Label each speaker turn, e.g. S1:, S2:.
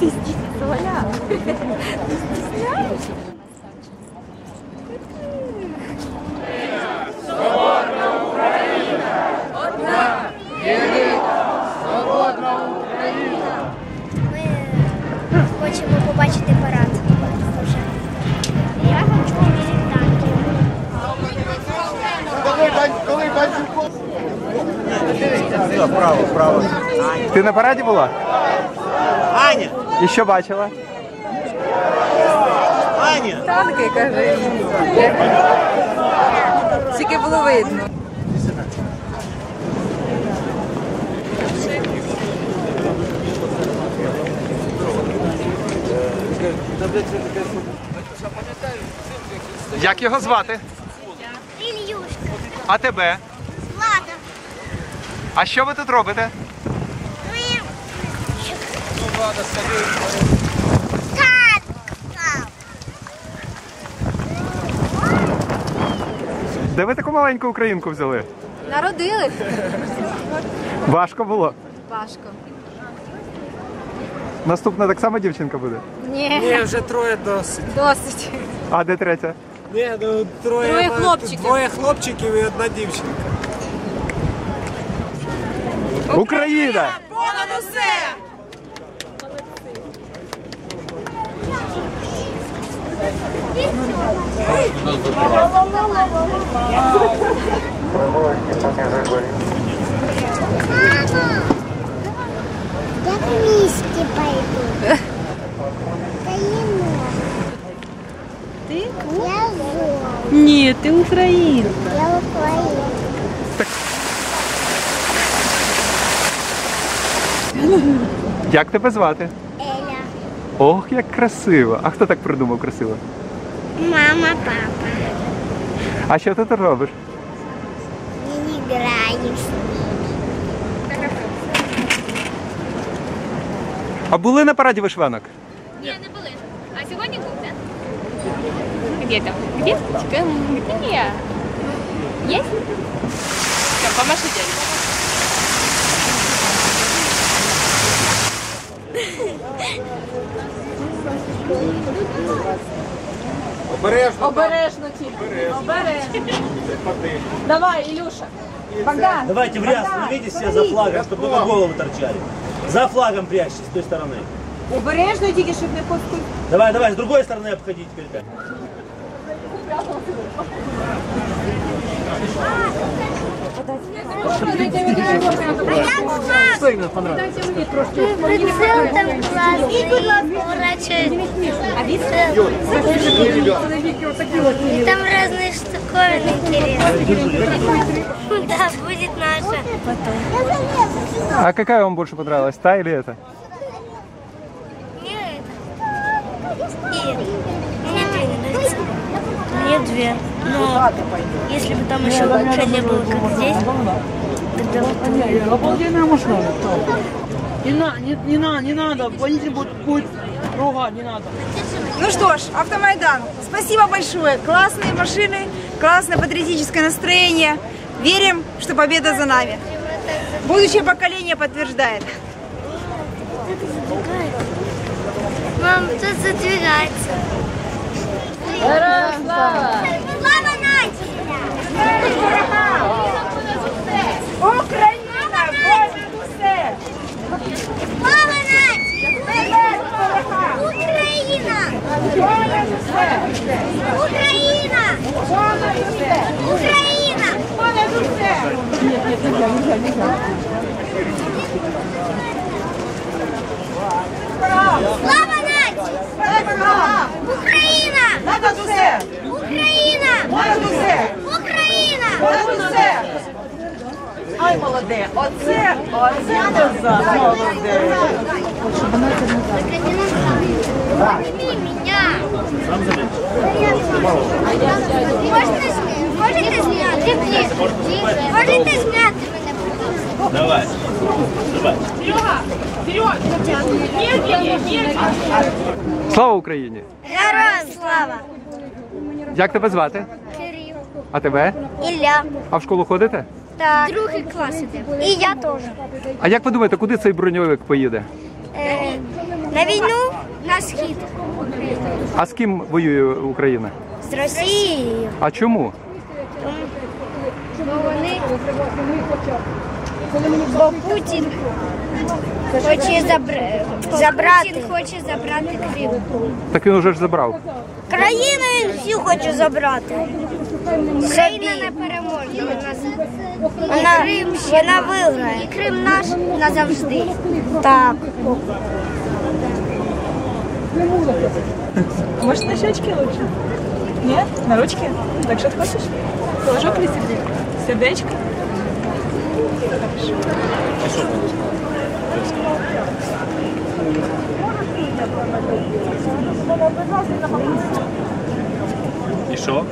S1: Ти Соля, ти стісняєшся? Хочемо побачити парад. Я хочу візитанки. Сюди, вправо, вправо.
S2: Ти на параді була?
S1: Аня!
S2: І що бачила?
S1: Аня!
S3: Танки, каже. Тільки було видно.
S2: Як його звати?
S4: Ильюшка,
S2: А тебе? А що ви тут робите? Де ви таку маленьку українку взяли?
S3: Народили.
S2: Важко було.
S3: Важко.
S2: Наступна так само дівчинка буде.
S3: Ні,
S5: Ні, вже троє досить.
S3: досить.
S2: А де третя?
S5: Ні, ну троє,
S3: Троє хлопчиків.
S5: Двоє хлопчиків і одна дівчинка.
S2: Україна!
S3: Понад усе!
S4: Мама, я к Мишке пойду.
S6: Ти?
S4: Я зо.
S6: Ні, ти українка.
S4: Я Украина.
S2: Як тебе звати?
S4: Эля.
S2: Ох, як красиво. А хто так придумав красиво?
S4: Мама, папа.
S2: А що ти тут робиш?
S4: Мы не играем.
S2: А були на параді вишиванок?
S7: Ні, не були. А сьогодні був, так? Где там? Где? Чекаємо. Где? Есть? Все, помаши дядя.
S1: Обережно.
S3: Обережно тільки. Обережно. Давай, Ілюша. Богдан.
S8: Давайте в ряд становитесь все за флагом, чтобы только головы торчали. За флагом прячьтесь с той стороны.
S3: Обережно тільки, щоб не поскуп.
S8: Давай, давай, с другой стороны обходи теперь. так.
S4: Именно понравилось? Прицел там классный. Поворачивает. И там разные штуковины интересные. Да, будет наша.
S2: А какая вам больше понравилась, та или эта?
S4: Мне это. Мне две. Но если бы там еще лучше не было, как здесь,
S6: Обалденная машина. Не, на, не, не, на, не надо, водитель будет, будет ругать, не надо.
S3: Ну что ж, Автомайдан, спасибо большое. Классные машины, классное патриотическое настроение. Верим, что победа за нами. Будущее поколение подтверждает.
S4: Мам, тут задвигается. Слава
S3: Україна!
S4: Слава нації! Україна!
S3: Понад усе!
S4: Україна!
S3: Понад усе!
S4: Україна!
S3: Понад усе! Ай, молоде! Оце, оце назад!
S4: Возьми меня! Можете зняти? Зняти? Можете зняти мене?
S8: Давай. Давай.
S2: Слава Україні!
S4: Героям слава!
S2: Як тебе звати?
S4: Кирил.
S2: А тебе?
S4: Ілля.
S2: А в школу ходите?
S4: Так. Другий клас іде. І я теж.
S2: А як ви думаєте, куди цей броньовик поїде?
S4: Е, на війну на схід.
S2: А з ким воює Україна?
S4: З Росією.
S2: А чому?
S4: Бо вони... Бо Путін хоче забра... забрати. Путін хоче забрати Крим.
S2: Так він уже ж забрав.
S4: Країну він всю хоче забрати. Україна не переможе. Вона, вона виграє. І Крим наш назавжди. Так.
S9: Может, на щечки лучше? Нет? На ручки? Так что ты хочешь? Флажок или сердечко? Сердечко?
S10: И что?